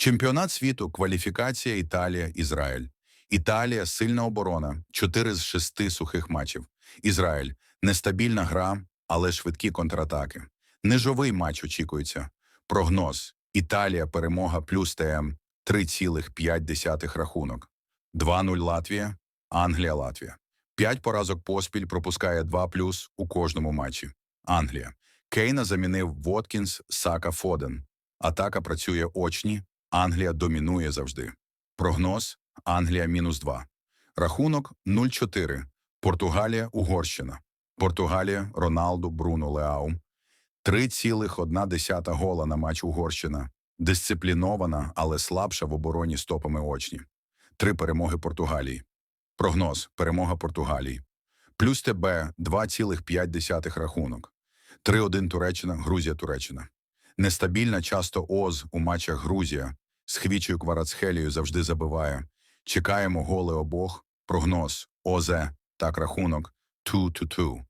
Чемпіонат світу, кваліфікація Італія, Ізраїль. Італія сильна оборона, 4 з 6 сухих матчів. Ізраїль нестабільна гра, але швидкі контратаки. Нежовий матч очікується. Прогноз: Італія перемога плюс ТМ 3,5 рахунок. 2-0 Латвія, Англія, Латвія. 5 поразок поспіль пропускає 2 плюс у кожному матчі. Англія. Кейна замінив Воткінс, Сака, Фоден. Атака працює очні, Англія домінує завжди. Прогноз Англія мінус 2. Рахунок 0-4. Португалія, Угорщина. Португалія, Роналду, Бруно, Леау. 3,1 гола на матч Угорщина. Дисциплінована, але слабша в обороні стопами очні. Три перемоги Португалії. Прогноз перемога Португалії. Плюс ТБ 2,5 рахунок. 3-1 Туреччина, Грузія, Туреччина. Нестабільна часто Оз у матчах Грузія. З Хвічею Кварацхелію завжди забиває. Чекаємо голи обох. Прогноз ОЗ. Так рахунок 2-2.